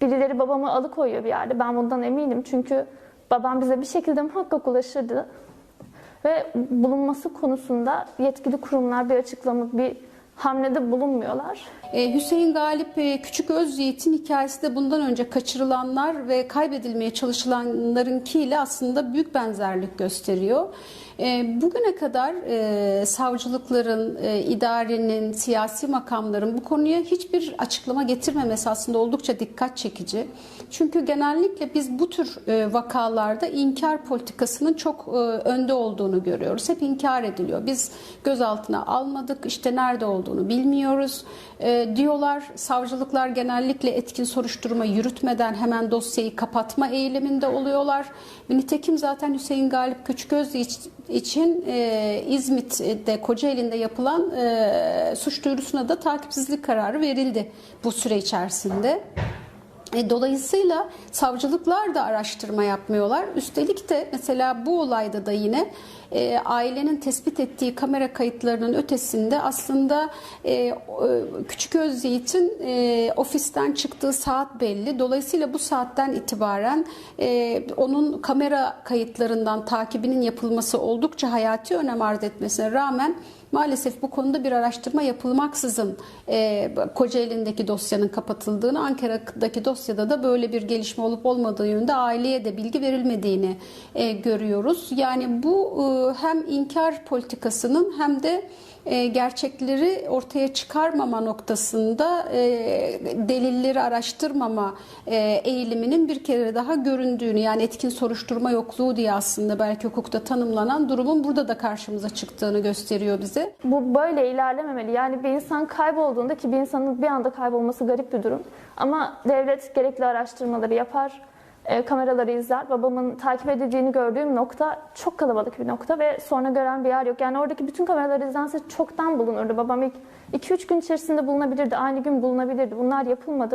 birileri babamı alıkoyuyor bir yerde. Ben bundan eminim çünkü babam bize bir şekilde muhakkak ulaşırdı. Ve bulunması konusunda yetkili kurumlar bir açıklama, bir hamlede bulunmuyorlar. Ee, Hüseyin Galip e, Küçük Özyiğit'in hikayesi de bundan önce kaçırılanlar ve kaybedilmeye çalışılanlarınkiyle aslında büyük benzerlik gösteriyor. Ee, Bugüne kadar e, savcılıkların, e, idarenin, siyasi makamların bu konuya hiçbir açıklama getirmemesi aslında oldukça dikkat çekici. Çünkü genellikle biz bu tür e, vakalarda inkar politikasının çok e, önde olduğunu görüyoruz. Hep inkar ediliyor. Biz gözaltına almadık, işte nerede olduğunu bilmiyoruz e, diyorlar. Savcılıklar genellikle etkin soruşturma yürütmeden hemen dosyayı kapatma eğiliminde oluyorlar. Nitekim zaten Hüseyin Galip Küçüközlü için e, İzmit'te Kocaeli'nde yapılan e, suç duyurusuna da takipsizlik kararı verildi bu süre içerisinde. E, Dolayısıyla savcılıklar da araştırma yapmıyorlar. Üstelik de mesela bu olayda da yine e, ailenin tespit ettiği kamera kayıtlarının ötesinde aslında e, e, Küçük Özyiğit'in e, ofisten çıktığı saat belli. Dolayısıyla bu saatten itibaren e, onun kamera kayıtlarından takibinin yapılması oldukça hayati önem arz etmesine rağmen Maalesef bu konuda bir araştırma yapılmaksızın e, Kocaeli'ndeki dosyanın kapatıldığını, Ankara'daki dosyada da böyle bir gelişme olup olmadığı yönünde aileye de bilgi verilmediğini e, görüyoruz. Yani bu e, hem inkar politikasının hem de e, gerçekleri ortaya çıkarmama noktasında e, delilleri araştırmama e, eğiliminin bir kere daha göründüğünü yani etkin soruşturma yokluğu diye aslında belki hukukta tanımlanan durumun burada da karşımıza çıktığını gösteriyor bize. Bu böyle ilerlememeli. Yani bir insan kaybolduğunda ki bir insanın bir anda kaybolması garip bir durum. Ama devlet gerekli araştırmaları yapar, e, kameraları izler. Babamın takip edildiğini gördüğüm nokta çok kalabalık bir nokta ve sonra gören bir yer yok. Yani oradaki bütün kameralar izlense çoktan bulunurdu. Babam ilk 2-3 gün içerisinde bulunabilirdi, aynı gün bulunabilirdi. Bunlar yapılmadı ve